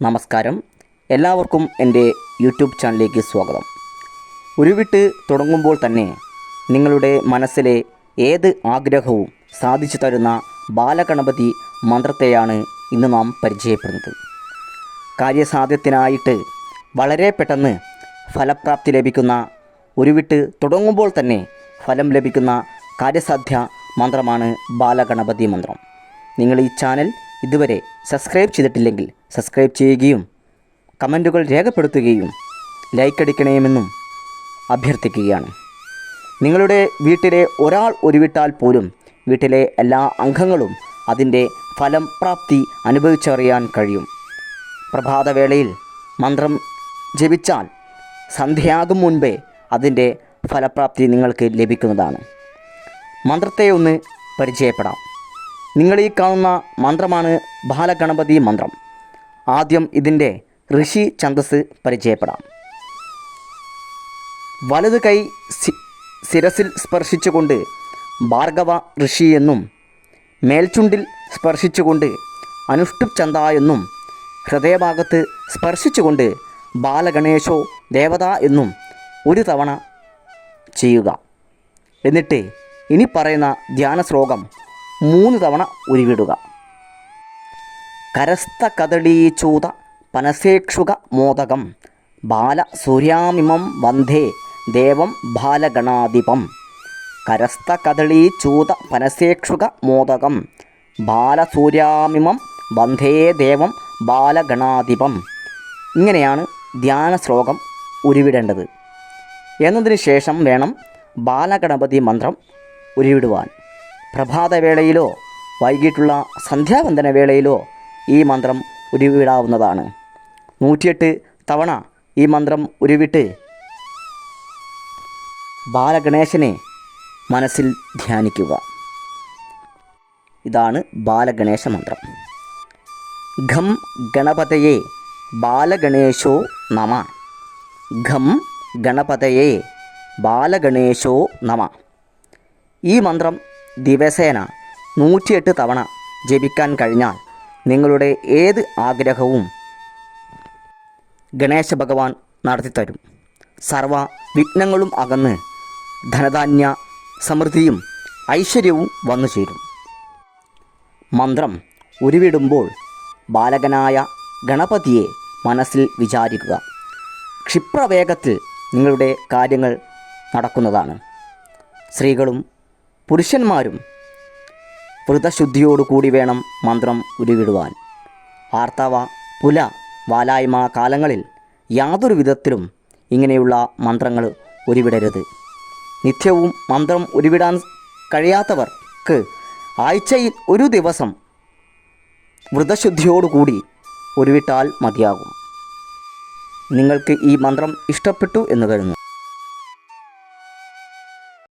നമസ്കാരം. എല്ലാവർക്കും എന്റെ യൂട്യൂബ് ചാനലിലേക്ക് സ്വാഗതം. ഉരുവിട്ട് തുടങ്ങുമ്പോൾ തന്നെ നിങ്ങളുടെ മനസ്സിലെ ഏത് ആഗ്രഹവും സാധിച്ചു തരുന്ന ബാലഗണപതി മന്ത്രത്തെയാണ് ഇന്ന് നാം പരിചയപ്പെടുന്നത്. കാര്യസാധ്യത്തിനായിട്ട് വളരെ പെട്ടെന്ന് ഫലപ്രാപ്തി ലഭിക്കുന്ന ഉരുവിട്ട് തുടങ്ങുമ്പോൾ തന്നെ ഫലം ലഭിക്കുന്ന കാര്യസാധ്യ മന്ത്രമാണ് ബാലഗണപതി മന്ത്രം. നിങ്ങൾ ഈ ചാനൽ ഇതുവരെ സബ്സ്ക്രൈബ് ചെയ്തിട്ടില്ലെങ്കിൽ സബ്സ്ക്രൈബ് ചെയ്യുകയും കമന്റുകൾ രേഖപ്പെടുത്തുകയും ലൈക്ക് അടിക്കണമെന്നും അഭ്യർത്ഥിക്കുകയാണ്. നിങ്ങളുടെ വീട്ടിലെ ഒരാൾ ഒരുവിട്ടാൽ പോലും വീട്ടിലെ എല്ലാ അംഗങ്ങളും അതിന്റെ ഫലം പ്രാപ്തി അനുഭവിച്ചറിയാൻ കഴിയും. പ്രഭാതവേളയിൽ മന്ത്രം ജപിച്ചാൽ സന്ധ്യയാകും മുൻപേ അതിന്റെ ഫലപ്രാപ്തി നിങ്ങൾക്ക് ലഭിക്കുന്നതാണ്. മന്ത്രത്തെ ഒന്ന് പരിചയപ്പെടാം. നിങ്ങൾ ഈ കാണുന്ന മന്ത്രമാണ് ബാലഗണപതി മന്ത്രം. ആദ്യം ഇതിന്റെ ഋഷി ഛന്തസ് പരിചയപ്പെടാം. വലത് കൈ ശിരസിൽ സ്പർശിച്ചുകൊണ്ട് ഭാർഗവ ഋഷി എന്നും മേൽചുണ്ടിൽ സ്പർശിച്ചുകൊണ്ട് അനുഷ്ടുപ് ചന്ത എന്നും ഹൃദയഭാഗത്ത് സ്പർശിച്ചുകൊണ്ട് ബാലഗണേശോ ദേവത എന്നും ഒരു തവണ ചെയ്യുക. എന്നിട്ട് ഇനി പറയുന്ന ധ്യാന ശ്ലോകം മൂന്ന് തവണ ഉരുവിടുക. കരസ്ഥ കദളീചൂത പനസേക്ഷുക മോദകം. ബാല സൂര്യാമിമം വന്ദേ ദേവം ബാലഗണാധിപം. കരസ്ഥ കദളീചൂത പനസേക്ഷുക മോദകം. ബാല ബാലസൂര്യാമിമം വന്ദേ ദേവം ബാലഗണാധിപം. ഇങ്ങനെയാണ് ധ്യാന ശ്ലോകം ഉരുവിടേണ്ടത്. എന്നതിന് ശേഷം വേണം ബാലഗണപതി മന്ത്രം ഉരുവിടുവാൻ. പ്രഭാതവേളയിലോ വൈകിട്ടുള്ള സന്ധ്യാവന്തന വേളയിലോ ഈ മന്ത്രം ഉരുവിടാവുന്നതാണ്. നൂറ്റിയെട്ട് തവണ ഈ മന്ത്രം ഉരുവിട്ട് ബാലഗണേശനെ മനസ്സിൽ ധ്യാനിക്കുക. ഇതാണ് ബാലഗണേശ മന്ത്രം. ഘം ഗണപതയെ ബാലഗണേശോ നമ. ഘം ഗണപതയെ ബാലഗണേശോ നമ. ഈ മന്ത്രം ദിവസേന നൂറ്റിയെട്ട് തവണ ജപിക്കാൻ കഴിഞ്ഞാൽ നിങ്ങളുടെ ഏത് ആഗ്രഹവും ഗണേശ ഭഗവാൻ നടത്തിത്തരും. സർവ വിഘ്നങ്ങളും അകന്ന് ധനധാന്യ സമൃദ്ധിയും ഐശ്വര്യവും വന്നു ചേരും. മന്ത്രം ഉരുവിടുമ്പോൾ ബാലകനായ ഗണപതിയെ മനസ്സിൽ വിചാരിക്കുക. ക്ഷിപ്രവേഗത്തിൽ നിങ്ങളുടെ കാര്യങ്ങൾ നടക്കുന്നതാണ്. സ്ത്രീകളും പുരുഷന്മാരും വ്രതശുദ്ധിയോടുകൂടി വേണം മന്ത്രം ഉരുവിടുവാൻ. ആർത്തവ പുല വാലായ്മ കാലങ്ങളിൽ യാതൊരു വിധത്തിലും ഇങ്ങനെയുള്ള മന്ത്രങ്ങൾ ഉരുവിടരുത്. നിത്യവും മന്ത്രം ഉരുവിടാൻ കഴിയാത്തവർക്ക് ആഴ്ചയിൽ ഒരു ദിവസം വ്രതശുദ്ധിയോടുകൂടി ഉരുവിട്ടാൽ മതിയാകും. നിങ്ങൾക്ക് ഈ മന്ത്രം ഇഷ്ടപ്പെട്ടു എന്ന് കരുതുന്നു.